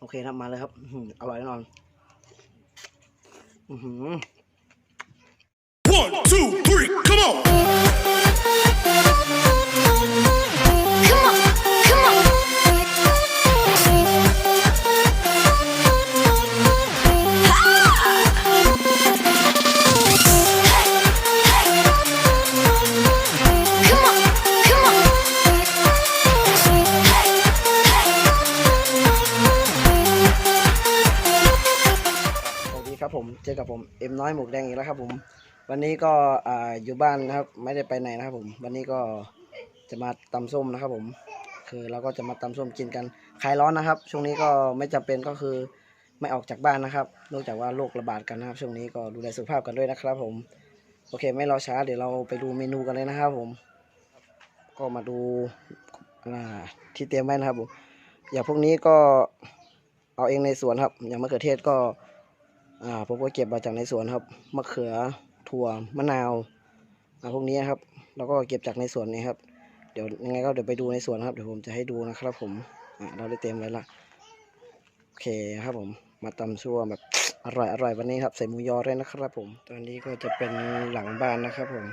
โอเคครับมาเลยครับอืออร่อยแน่นอนอือหือ One, two, three, come on! เจอกับผมเอ็มน้อยหมวกแดงอีกแล้วครับผม วันนี้ก็อ่าอยู่บ้านนะครับไม่ได้ไปไหนนะครับผม วันนี้ก็จะมาตำส้มนะครับผม คือเราก็จะมาตำส้มกินกันคลายร้อนนะครับ ช่วงนี้ก็ไม่จำเป็นก็คือไม่ออกจากบ้านนะครับ นอกจากว่าโรคระบาดกันนะครับ ช่วงนี้ก็ดูแลสุขภาพกันด้วยนะครับ ผม โอเค ไม่รอช้าเดี๋ยวเราไปดูเมนูกันเลยนะครับผม ก็มาดูที่เตรียมไว้นะครับผมอย่างพวกนี้ก็เอาเองในสวนครับ อย่างมะเขือเทศก็ อ่าผมก็เก็บมาจากในสวนครับมะเขือถั่วมะนาวอ่าพวกนี้ครับ แล้วก็เก็บจากในสวนนี่ครับเดี๋ยวยังไงก็เดี๋ยวไปดูในสวนครับเดี๋ยวผมจะให้ดูนะครับ ผมอ่าเราได้เตรียมไว้ละโอเคครับผมมาตำชั่วแบบอร่อยอร่อยวันนี้ครับใส่หมูยอด้วยนะครับ ผม ตอนนี้ก็จะเป็นหลังบ้านนะครับผม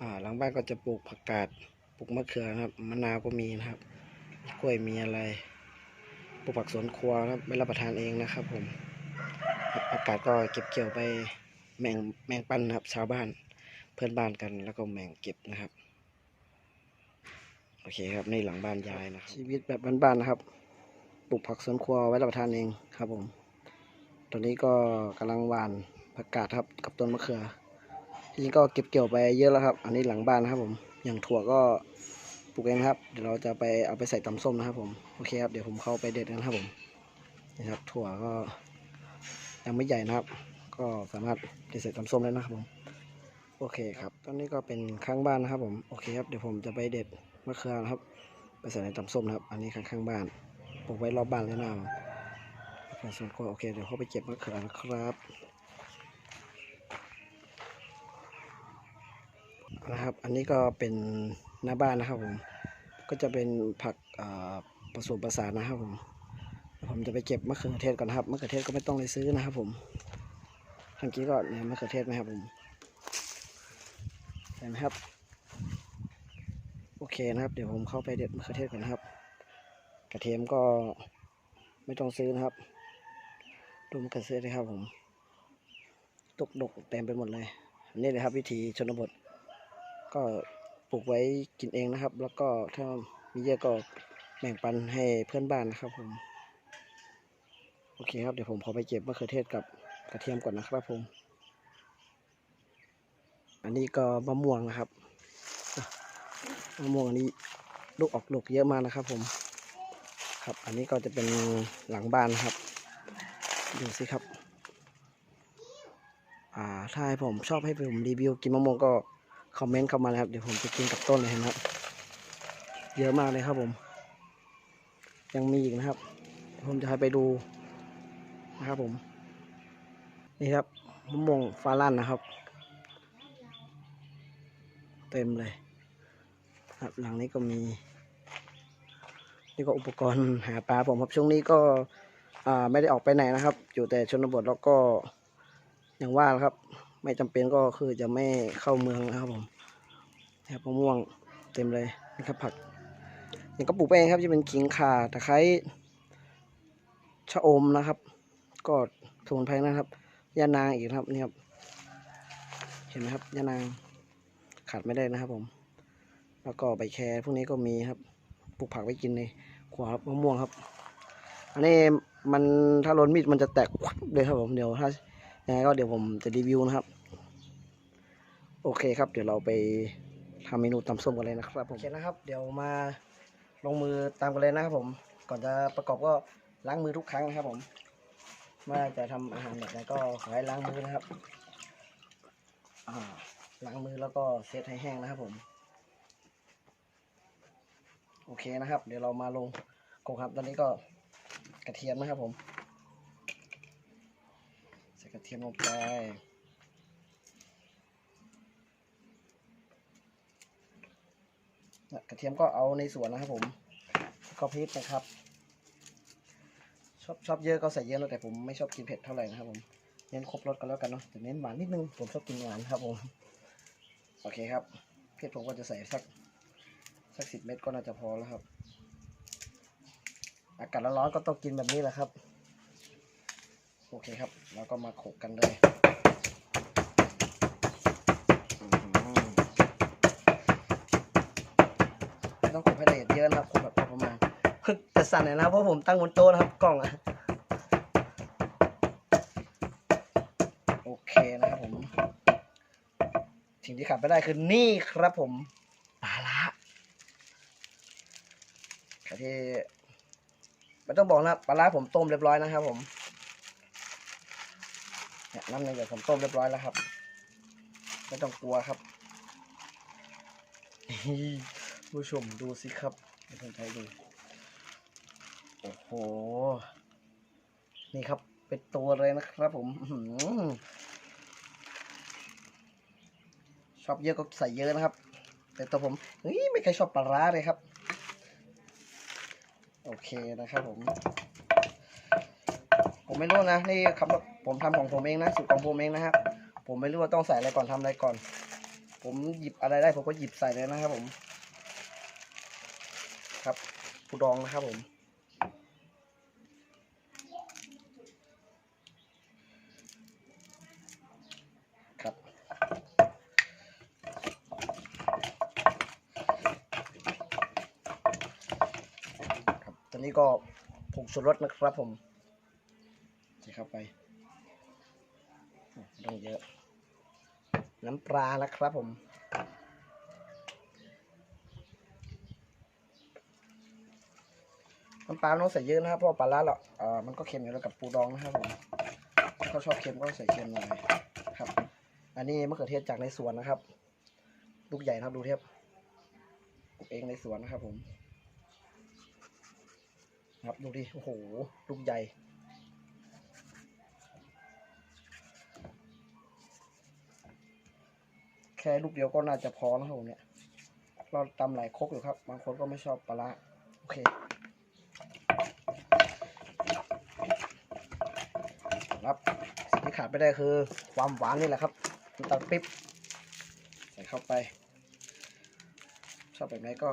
อ่าหลังบ้านก็จะปลูกผักกาดปลูกมะเขือครับมะนาวก็มีนะครับกล้วยมีอะไรปลูกผักสวนครัวครับไม่รับประทานเองนะครับผม อากาศก็เก็บเกี่ยวไปแมงแมงปันนะครับ ชาวบ้านเพื่อนบ้านกัน แล้วก็แมงเก็บนะครับ โอเคครับในหลังบ้านยายนะครับ ชีวิตแบบบ้านๆนะครับปลูกผักสวนครัวไว้รับประทานเองครับผมตอนนี้ก็กำลังหว่านผักกาดครับกับต้นมะเขือทีนี้ก็เก็บเกี่ยวไปเยอะแล้วครับ อันนี้หลังบ้านนะครับผมอย่างถั่วก็ปลูกเองครับ เดี๋ยวเราจะไปเอาไปใส่ตำส้มนะครับผมโอเคครับเดี๋ยวผมเข้าไปเด็ดกันครับผมนี่ครับถั่วก็ ยังไม่ใหญ่นะครับ ก็สามารถที่ใส่ตำส้มได้นะครับผมโอเคครับตอนนี้ก็เป็นข้างบ้านนะครับผมโอเคครับเดี๋ยวผมจะไปเด็ดมะเขือนะครับ ไปใส่ในตำส้มนะครับ อันนี้ข้างข้างบ้านปลูกไว้รอบบ้านเลยนะครับส่วนส่วนก็โอเคเดี๋ยวเขาไปเก็บมะเขือนะครับนะครับ อันนี้ก็เป็นหน้าบ้านนะครับผม ก็จะเป็นผักผสมผสานนะครับผม ผมจะไปเก็บมะเขือเทศก่อนครับมะเขือเทศก็ไม่ต้องไปซื้อนะครับ ผมทางกี้ก็เนี่ยมะเขือเทศไหมครับผมเห็นไหมครับ โอเคนะครับ เดี๋ยวผมเข้าไปเด็ดมะเขือเทศก่อนนะครับ กระเทียมก็ไม่ต้องซื้อนะครับดูมะเขือเทศเลยครับผมตกดกเต็มไปหมดเลยอันนี้เลยครับ วิธีชนบท ก็ปลูกไว้กินเองนะครับ แล้วก็ถ้ามีเยอะก็แบ่งปันให้เพื่อนบ้านนะครับผม โอเคครับ เดี๋ยวผมขอไปเก็บมะเขือเทศกับกระเทียมก่อนนะครับผม อันนี้ก็มะม่วงนะครับมะม่วงอันนี้ลูกออกลูกเยอะมากนะครับ ผม ครับ อันนี้ก็จะเป็นหลังบ้านนะครับ ดูสิครับ อ่า ถ้าให้ผมชอบให้ผมรีวิวกินมะม่วงก็คอมเมนต์เข้ามานะครับ เดี๋ยวผมจะกินกับต้นเลยนะครับ เยอะมากเลยครับผม ยังมีอีกนะครับ ผมจะให้ไปดู นะครับผมนี่ครับมะม่วงฟ้าลั่นนะครับ เต็มเลยครับหลังนี้ก็มีนี่ก็อุปกรณ์หาปลาผมครับช่วงนี้ก็ไม่ได้ออกไปไหนนะครับ อยู่แต่ชนบทแล้วก็อย่างว่าครับ ไม่จำเป็นก็คือจะไม่เข้าเมืองนะครับผมนะครับมะม่วงเต็มเลยนี่ครับผักนี่ก็ปลูกเองครับจะเป็นขิงข่าตะไคร้ชะอมนะครับ ก็สมุนไพรนะครับยานางอีกครับนี่ครับ เห็นไหมครับยานางขาดไม่ได้นะครับ ผม แล้วก็ใบแครพวกนี้ก็มีครับปลูกผักไว้กินในขวาครับมะม่วงครับ อันนี้มันถ้าโดนมีดมันจะแตกวับเลยครับผมเดี๋ยวถ้ายังไงก็เดี๋ยวผมจะรีวิวนะครับ โอเคครับ เดี๋ยวเราไปทำเมนูตำส้มกันเลยนะครับผมโอเคนะครับ เดี๋ยวมาลงมือตามกันเลยนะครับผม ก่อนจะประกอบก็ล้างมือทุกครั้งนะครับผม เมื่อจะทำอาหารแบบไหนก็ขอให้ล้างมือนะครับล้างมือแล้วก็เซตให้แห้งนะครับผม โอเคนะครับ เดี๋ยวเรามาลงกงครับ ตอนนี้ก็กระเทียมนะครับผม ใส่กระเทียมลงไปกระเทียมก็เอาในสวนนะครับผมก็พริกนะครับ ชอบชอบเยอะก็ใส่เยอะแล้วแต่ผมไม่ชอบกินเผ็ดเท่าไหร่นะครับผมเน้นครบรสกันแล้วกันเนาะแต่เน้นหวานนิดนึงผมชอบกินหวานครับผมโอเคครับเผ็ดผมก็จะใส่สักสักสิบเม็ดก็น่าจะพอแล้วครับ อากาศร้อนๆก็ต้องกินแบบนี้แหละครับ โอเคครับ แล้วก็มาโขกกันเลยอื้อหือไม่ต้องโขกให้ละเอียดเยอะนะครับโขกแบบพอประมาณ แต่ สั่นหน่อยนะเพราะผมตั้งบนโต๊ะนะครับกล้องอะโอเคนะครับผมสิ่งที่ขาดไม่ได้คือนี่ครับผมปลาละใครที่ไม่ต้องบอกนะปลาละผมต้มเรียบร้อยนะครับ ผมเนี่ยน้ำในเดือดผมต้มเรียบร้อยแล้วครับไม่ต้องกลัวครับผู้ชมดูสิครับให้คนไทยดู โอ้โห นี่ครับ เป็นตัวเลยนะครับผมชอบเยอะก็ใส่เยอะนะครับ แต่ตัวผมเฮ้ยไม่เคยชอบปลาร้าเลยครับ โอเคนะครับผม ผมไม่รู้นะ นี่คำว่าผมทำของผมเองนะสูตรของผมเองนะครับ ผมไม่รู้ว่าต้องใส่อะไรก่อนทำอะไรก่อน ผมหยิบอะไรได้ผมก็หยิบใส่เลยนะครับผม ครับปูดองนะครับผม ครับครับ ตอ นนี้ก็ผงชูรสนะครับผมใส่เข้าไปไม่ต้องเยอะ น้ำปลานะครับผมน้ำปลาไม่ต้องใส่เยอะนะครับเพราะว่าปลาร้าเราเอ่อมันก็เค็มอยู่แล้วกับปูดองนะครับผมถ้าเขาชอบเค็มก็ใส่เค็มหน่อยครับ อันนี้มะเขือเทศจากในสวนนะครับ ลูกใหญ่นะครับดูเทียบปลูกเองในสวนนะครับผม ครับดูดิโอ้โหลูกใหญ่แค่ลูกเดียวก็น่าจะพอแล้วครับผมเนี่ย เราตำหลายครกอยู่ครับ บางคนก็ไม่ชอบปลาร้าโอเค ครับสิ่งที่ขาดไม่ได้คือ ความหวานนี่แหละครับน้ำตาลปิ๊บใส่เข้าไป ชอบแบบไหนก็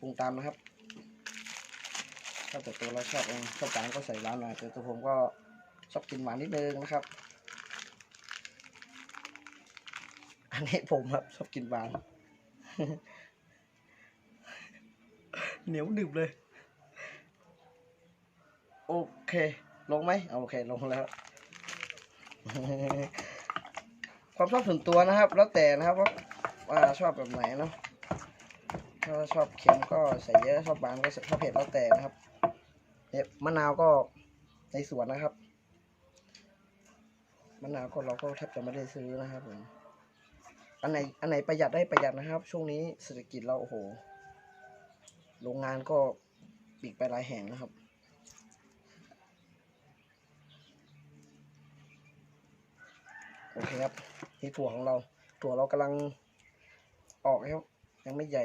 ปรุงตามนะครับ ถ้าแต่ตัวเราชอบเองชอบหวานก็ใส่หวานหน่อยแต่ตัวผมก็ชอบกินหวานนิดนึงนะครับ อันนี้ผมครับชอบกินหวานเหนียวหนึบเลย โอเค ลงไหมโอเคลงแล้ว ความชอบส่วนตัวนะครับ แล้วแต่นะครับว่าว่าชอบแบบไหนเนาะถ้าชอบเค็มก็ใส่เยอะชอบหวานก็ใส่ถ้าเผ็ดแล้วแต่นะครับ มะนาวก็ในสวนนะครับ มะนาวก็เราก็แทบจะไม่ได้ซื้อนะครับผมอันไหนอันไหนประหยัดได้ประหยัดนะครับ ช่วงนี้เศรษฐกิจเราโอ้โห โรงงานก็ปิดไปหลายแห่งนะครับ โอเคครับนี่ถั่วของเรา ถั่วเรากำลังออกครับยังไม่ใหญ่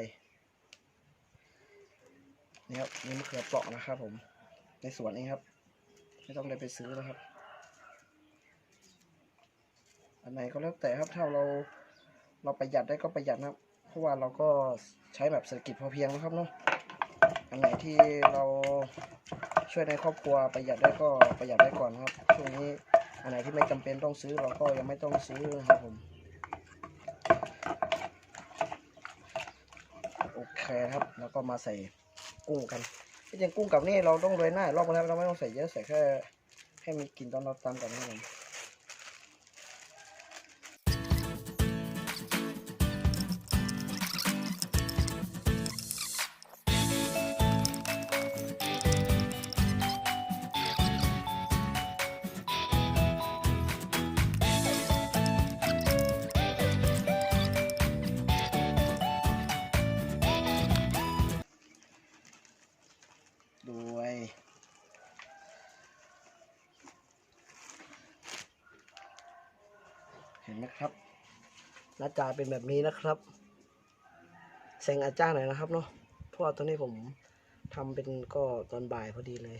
นี่ครับนี่มะเขือเปราะนะครับผม ในสวนเองครับ ไม่ต้องได้ไปซื้อนะครับ อันไหนก็แล้วแต่ครับถ้าเราเราประหยัดได้ก็ประหยัดนะครับ เพราะว่าเราก็ใช้แบบเศรษฐกิจพอเพียงนะครับเนาะอันไหนที่เราช่วยในครอบครัวประหยัดได้ก็ประหยัดได้ก่อนนะครับช่วงนี้อันไหนที่ไม่จำเป็นต้องซื้อเราก็ยังไม่ต้องซื้อนะครับผมโอเคครับ แล้วก็มาใส่กุ้งกัน ที่จริงกุ้งกับนี่เราต้องโรยหน้ารอบนะครับเราไม่ต้องใส่เยอะใส่แค่ให้มันกินตอนเราตำก่อนนะครับ ห็นไหมครับหน้าตาเป็นแบบนี้นะครับแสงอาจ้ารย์หน่อยนะครับเนาะเพราะว่าตอนนี้ผมทำเป็นก็ตอนบ่ายพอดีเลย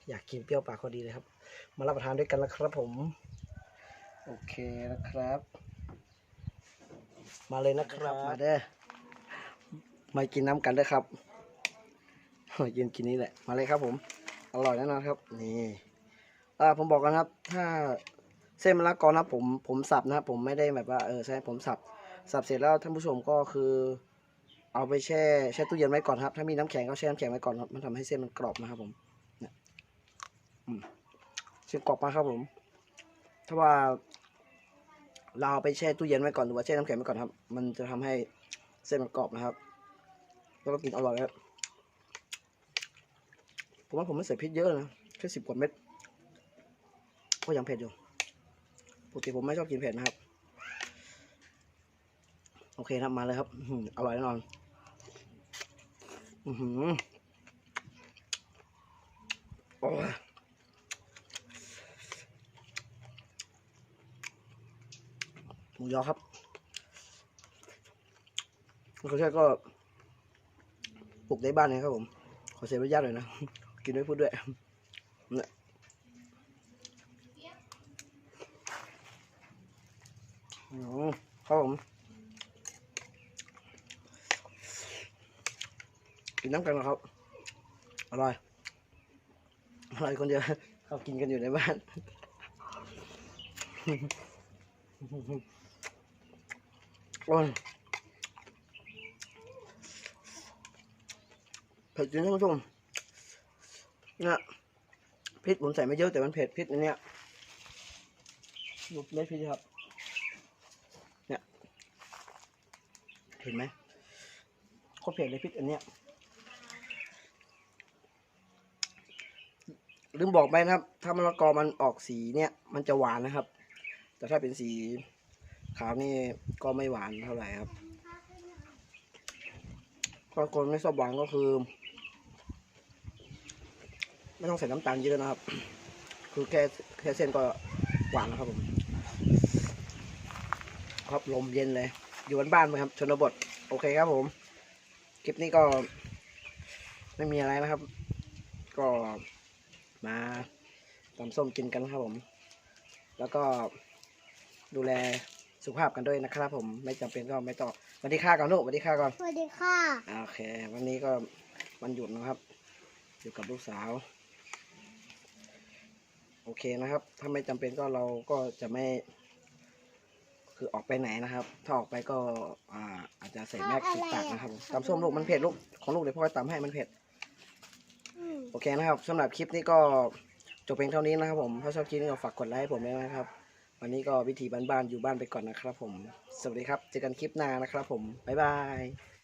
จอยากกินเปรี้ยวปากพอดีเลยครับ มารับประทานด้วยกันนะครับผม โอเคนะครับ มาเลยนะครับมาเด้อมากินน้ำกันเด้อครับมากินกินนี่แหละ มาเลยครับผม อร่อยแน่นอนครับ นี่อ่าผมบอกกันครับ ถ้า เส้นมะละกอนะผมผมสับนะครับผมไม่ได้แบบว่าเออใช่ผมสับสับเสร็จแล้วท่านผู้ชมก็คือ เอาไปแช่แช่ตู้เย็นไว้ก่อนครับ ถ้ามีน้ำแข็งก็แช่น้ำแข็งไว้ก่อนครับมันทำให้เส้นมันกรอบนะครับผมเนี่ยอืมเส้นกรอบมากครับผม ถ้าว่า เราเอาไปแช่ตู้เย็นไว้ก่อนหรือว่าแช่น้ำแข็งไว้ก่อนครับ มันจะทำให้เส้นมันกรอบนะครับ แล้วก็กินอร่อยครับผมว่าผมไม่ใส่พริกเยอะนะแค่สิบกว่าเม็ดก็ยังเผ็ดอยู่ ติผมไม่ชอบกินเผ็ดนะครับ โอเคครับมาเลยครับอร่อยแน่นอน อือหือโอ้ยหมูยอครับมะเขือเทศก็ปลูกในบ้านนะครับผม ขอเสียอนุญาตหน่อยนะ กินด้วยพูดด้วยเนี่ยอืม ครับผมกินน้ำกันนะครับ อร่อย อร่อยคนเดียวเขากินกันอยู่ในบ้าน โอ้ยเผ็ดจริงท่านผู้ชมเนี่ยพริกผมใส่ไม่เยอะแต่มันเผ็ดพริกอันเนี้ยดูเม็ดพริกครับ เนี่ย เห็นไหมโคตรเผ็ดเลยพริกอันเนี้ยลืมบอกไปนะครับ ถ้ามะละกอมันออกสีเนี่ย มันจะหวานนะครับ แต่ถ้าเป็นสีขาวนี่ก็ไม่หวานเท่าไหร่ครับคนไม่ชอบหวานก็คือ ไม่ต้องใส่น้ำตาลเยอะนะครับ คือแค่แค่เส้นก็หวานแล้วครับผม ครับลมเย็นเลย อยู่บ้านๆไหมครับชนบท โอเคครับผม คลิปนี้ก็ ไม่มีอะไรนะครับ ก็มาตำส้มกินกันนะครับผม แล้วก็ดูแลสุขภาพกันด้วยนะครับ ผมไม่จำเป็นก็ไม่ต้องสวัสดีค่ะก่อนลูกสวัสดีค่ะก่อนสวัสดีค่ะอ่าโอเค วันนี้ก็วันหยุดนะครับ อยู่กับลูกสาว โอเคนะครับ ถ้าไม่จำเป็นก็เราก็จะไม่ คือออกไปไหนนะครับ ถ้าออกไปก็อ่าอาจจะใส่แมสปิดปากนะครับผมตำส้มลูกมันเผ็ดลูกของลูกเดี๋ยวพ่อตำให้มันเผ็ดอืมโอเคนะครับสำหรับคลิปนี้ก็จบเพียงเท่านี้นะครับผมถ้าชอบคลิปนี้ก็ฝากกดไลค์ให้ผมด้วยนะครับ วันนี้ก็วิธีบ้านๆอยู่บ้านไปก่อนนะครับผม สวัสดีครับ เจอกันคลิปหน้านะครับผม บ๊ายบาย